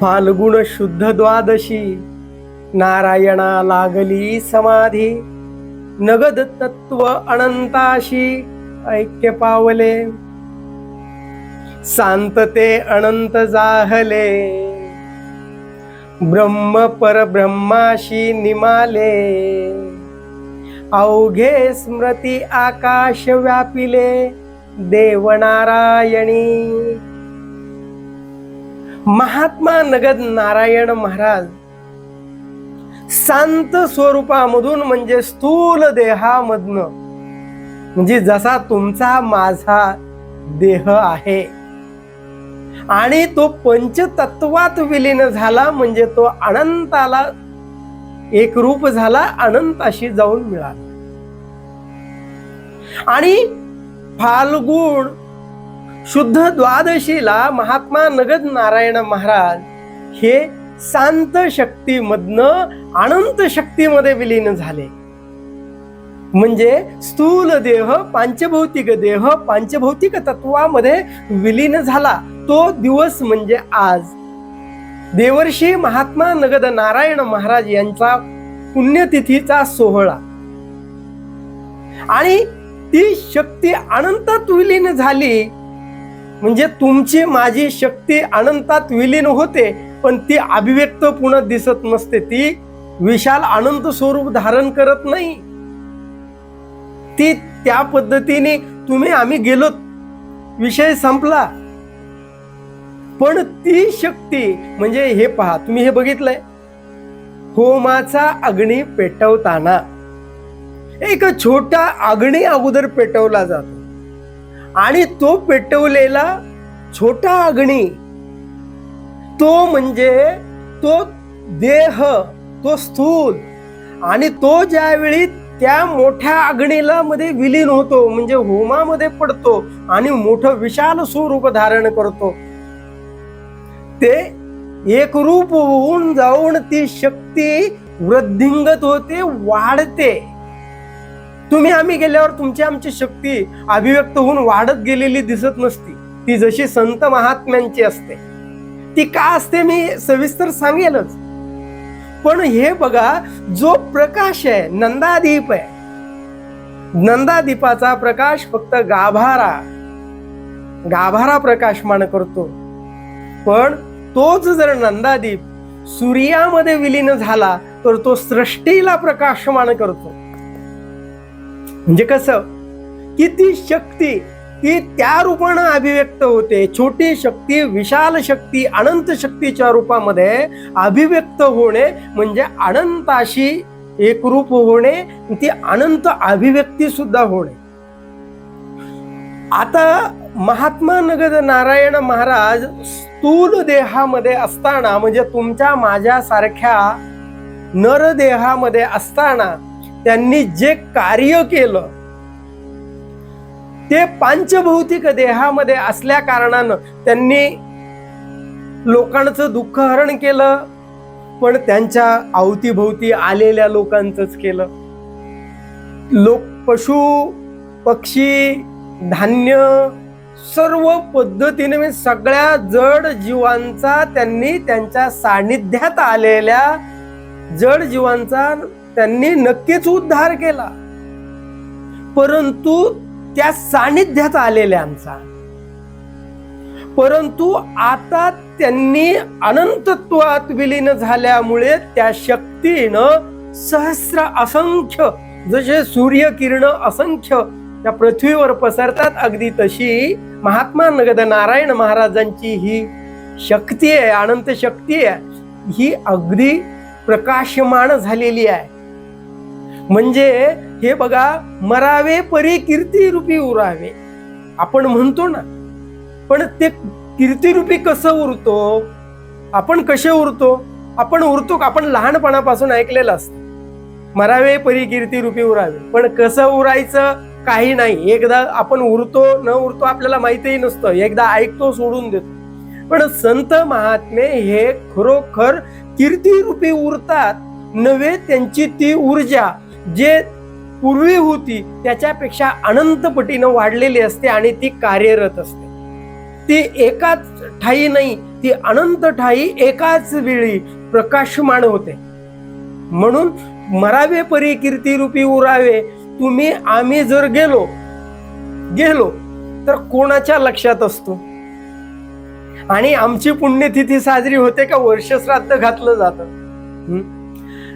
फाल्गुण शुद्ध द्वादशी. नारायणा लागली समाधी. नगद तत्व अनंताशी. ऐक्य पावले. शांतते अनंत जाहले. ब्रह्म परब्रह्माशी निमाले. अवघे स्मृती आकाश व्यापिले. देवनारायणी. महात्मा नगद नारायण महाराज. शांत स्वरूपामधून म्हणजे स्थूल देहामधनं. म्हणजे जसा तुमचा माझा देह आहे. आणि तो पंचतत्वात विलीन झाला म्हणजे तो अनंताला एक रूप झाला अनंताशी जाऊन मिळाला. आणि फाल्गुण शुद्ध द्वादशीला महात्मा नगद नारायण महाराज हे शांत शक्तीमधनं अनंत शक्तीमध्ये विलीन झाले. म्हणजे स्थूल देह पांचभौतिक देह पांचभौतिक तत्वामध्ये विलीन झाला. तो दिवस म्हणजे आज. देवर्षी महात्मा नगद नारायण महाराज यांचा पुण्यतिथीचा सोहळा. आणि ती शक्ती अनंतात विलीन झाली. म्हणजे तुमची माझी शक्ती अनंतात विलीन होते पण ती अभिव्यक्त पुन्हा दिसत नसते. ती विशाल अनंत स्वरूप धारण करत नाही. ती त्या पद्धतीने तुम्ही आम्ही गेलो विषय संपला. पण ती शक्ती म्हणजे हे पहा तुम्ही हे बघितलंय? होमाचा अग्नी पेटवताना. एक छोटा अग्नी अगोदर पेटवला जातो. आणि तो पेटवलेला छोटा अग्नी तो म्हणजे तो देह तो स्थूल. आणि तो ज्यावेळी त्या मोठ्या अग्नीला मध्ये विलीन होतो म्हणजे होमामध्ये पडतो आणि मोठं विशाल स्वरूप धारण करतो ते एक रूप होऊन जाऊन ती शक्ती वृद्धिंगत होते वाढते. तुम्ही आम्ही गेल्यावर तुमची आमची शक्ती अभिव्यक्त होऊन वाढत गेलेली दिसत नसती. ती जशी संत महात्म्यांची असते. ती का असते मी सविस्तर सांगेलच. पण हे बघा जो प्रकाश आहे नंदादीप आहे. नंदादीपाचा प्रकाश फक्त गाभारा गाभारा प्रकाशमान करतो. पण तोच जर नंदादीप सूर्यामध्ये विलीन झाला तर तो सृष्टीला प्रकाशमान करतो. म्हणजे कसं? की ती शक्ती ती त्या रूपानं अभिव्यक्त होते. छोटी शक्ती विशाल शक्ती अनंत शक्तीच्या रूपामध्ये अभिव्यक्त होणे म्हणजे अनंताशी एकरूप होणे ती अनंत अभिव्यक्ती सुद्धा होणे. आता महात्मा नगद नारायण महाराज स्थूल देहामध्ये असताना म्हणजे तुमच्या माझ्यासारख्या नरदेहामध्ये असताना त्यांनी जे कार्य केलं ते पांचभौतिक देहामध्ये असल्या कारणानं त्यांनी लोकांचं दुःख हरण केलं पण त्यांच्या अवतीभोवती आलेल्या लोकांचंच केलं. लोक पशु पक्षी धान्य सर्व पद्धतीने म्हणजे सगळ्या जड जीवांचा त्यांनी त्यांच्या सानिध्यात आलेल्या जड जीवांचा त्यांनी नक्कीच उद्धार केला. परंतु त्या सानिध्यात आलेल्यांचा. परंतु आता त्यांनी अनंतत्वात विलीन झाल्यामुळे त्या शक्तीनं सहस्र असंख्य जसे सूर्य किरण असंख्य त्या पृथ्वीवर पसरतात अगदी तशी महात्मा नगद नारायण महाराजांची ही शक्ती आहे अनंत शक्ती आहे. ही अगदी प्रकाशमान झालेली आहे. म्हणजे हे बघा मरावे परी कीर्ती रूपी उरावे. आपण म्हणतो ना पण ते कीर्तिरूपी कसं उरतो? आपण कसे उरतो? आपण उरतो का? आपण लहानपणापासून ऐकलेलं असतं. मरावे परी कीर्ती रूपी उरावे. पण कसं उरायचं? काही नाही. एकदा आपण उरतो न उरतो आपल्याला माहितीही नसतं. एकदा ऐकतो सोडून देतो. पण संत महात्मे हे खरोखर कीर्तीरूपी उरतात. नव्हे त्यांची ती ऊर्जा जे पूर्वी होती त्याच्यापेक्षा अनंत पटीनं वाढलेली असते आणि ती कार्यरत असते. ती एकाच ठाई नाही ती अनंत ठाई एकाच वेळी प्रकाशमान होते. म्हणून मरावे परी कीर्ती रूपी उरावे तुम्ही आम्ही जर गेलो गेलो तर कोणाच्या लक्षात असतो? आणि आमची पुण्यतिथी साजरी होते का? वर्षश्राद्ध घातलं जातं.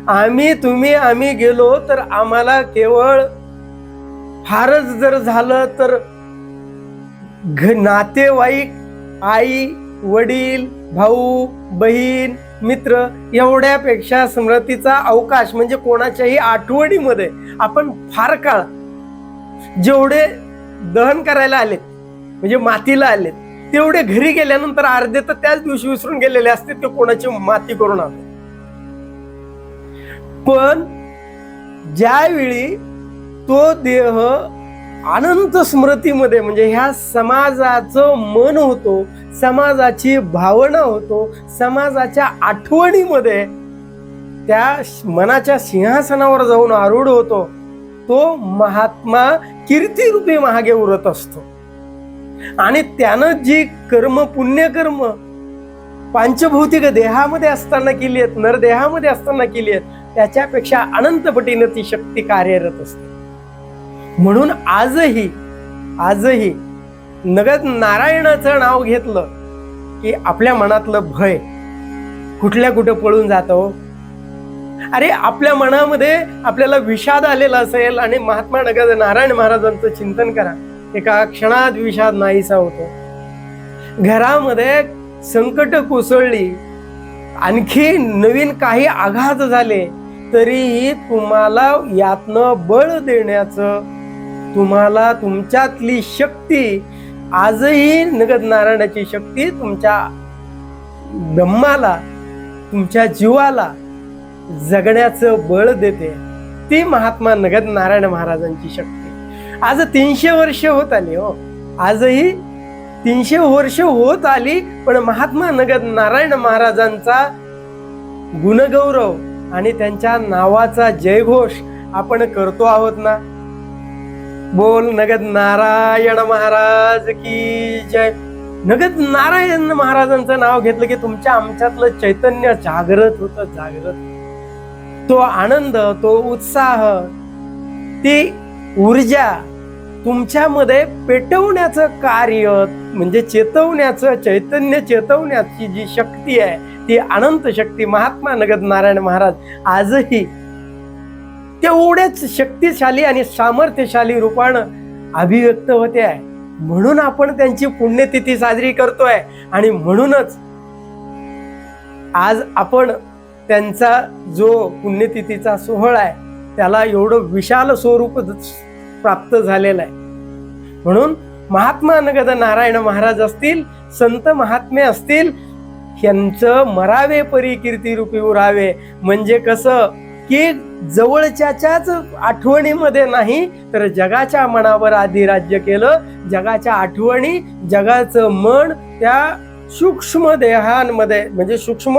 आम्ही तुम्ही आम्ही गेलो तर आम्हाला केवळ फारच जर झालं तर घ- नातेवाईक आई वडील भाऊ बहीण मित्र एवढ्यापेक्षा स्मृतीचा अवकाश म्हणजे कोणाच्याही आठवणीमध्ये आपण फार काळ जेवढे दहन करायला आलेत म्हणजे मातीला आलेत तेवढे घरी गेल्यानंतर अर्धे तर त्याच दिवशी विसरून गेलेले असते ते कोणाची माती करून आले पण ज्यावेळी तो देह अनंत स्मृतीमध्ये म्हणजे ह्या समाजाचं मन होतो समाजाची भावना होतो समाजाच्या आठवणीमध्ये त्या मनाच्या सिंहासनावर जाऊन आरूढ होतो तो महात्मा कीर्तीरूपी महागे उरत असतो. आणि त्यानं जी कर्म पुण्यकर्म पांचभौतिक देहामध्ये असताना केली आहेत नरदेहामध्ये असताना केली आहेत त्याच्यापेक्षा अनंतपटीनं ती शक्ती कार्यरत असते. म्हणून आजही आजही नगद नारायणाचं नाव घेतलं की आपल्या मनातलं भय कुठल्या कुठं पळून जातो हो. अरे आपल्या मनामध्ये आपल्याला विषाद आलेला असेल आणि महात्मा नगद नारायण महाराजांचं चिंतन करा. एका क्षणात विषाद नाहीसा होतो. घरामध्ये संकट कोसळली आणखी नवीन काही आघात झाले तरीही तुम्हाला यातनं बळ देण्याचं तुम्हाला तुमच्यातली शक्ती आजही नगद नारायणाची शक्ती तुमच्या ब्रह्माला तुमच्या जीवाला जगण्याचं बळ देते. ती महात्मा नगद नारायण महाराजांची शक्ती. आज तीनशे वर्ष होत आली हो. आजही तीनशे वर्ष होत आली पण महात्मा नगद नारायण महाराजांचा गुणगौरव आणि त्यांच्या नावाचा जयघोष आपण करतो आहोत ना? बोल नगद नारायण महाराज की जय. नगद नारायण महाराजांचं नाव घेतलं की तुमच्या आमच्यातलं चैतन्य जागृत होत जागृत. तो आनंद तो उत्साह ती ऊर्जा तुमच्यामध्ये पेटवण्याचं कार्य म्हणजे चेतवण्याचं चैतन्य चेतवण्याची जी शक्ती आहे ती अनंत शक्ती महात्मा नगद नारायण महाराज आजही तेवढेच शक्तिशाली आणि सामर्थ्यशाली रूपानं अभिव्यक्त होते आहे. म्हणून आपण त्यांची पुण्यतिथी साजरी करतोय. आणि म्हणूनच आज आपण त्यांचा जो पुण्यतिथीचा सोहळा आहे त्याला एवढं विशाल स्वरूप प्राप्त झालेलं आहे. म्हणून महात्मा नगद नारायण महाराज असतील संत महात्मे असतील यांचं मरावे परी कीर्ती रूपी उरावे. म्हणजे कसं की जवळच्याच्याच आठवणीमध्ये नाही तर जगाच्या मनावर आधी राज्य केलं. जगाच्या आठवणी जगाचं मन त्या सूक्ष्म देहांमध्ये म्हणजे सूक्ष्म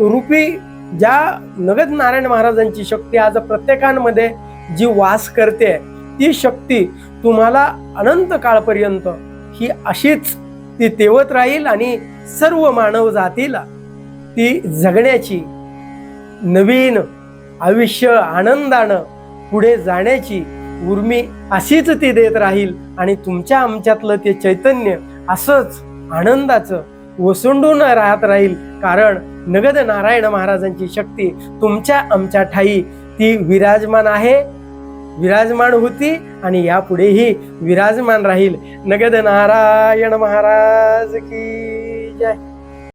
रूपी ज्या नगद नारायण महाराजांची शक्ती आज प्रत्येकांमध्ये जी वास करते ती शक्ती तुम्हाला अनंत काळपर्यंत ही अशीच ती तेवत राहील आणि सर्व मानव जातीला ती जगण्याची नवीन आयुष्य आनंदानं पुढे जाण्याची उर्मी अशीच ती देत राहील. आणि तुमच्या आमच्यातलं ते चैतन्य असंच आनंदाचं वसंडून राहत राहील. कारण नगद नारायण महाराजांची शक्ती तुमच्या आमच्या ठाई ती विराजमान आहे. विराजमान होती आणि यापुढेही विराजमान राहील. नगद नारायण महाराज की जय.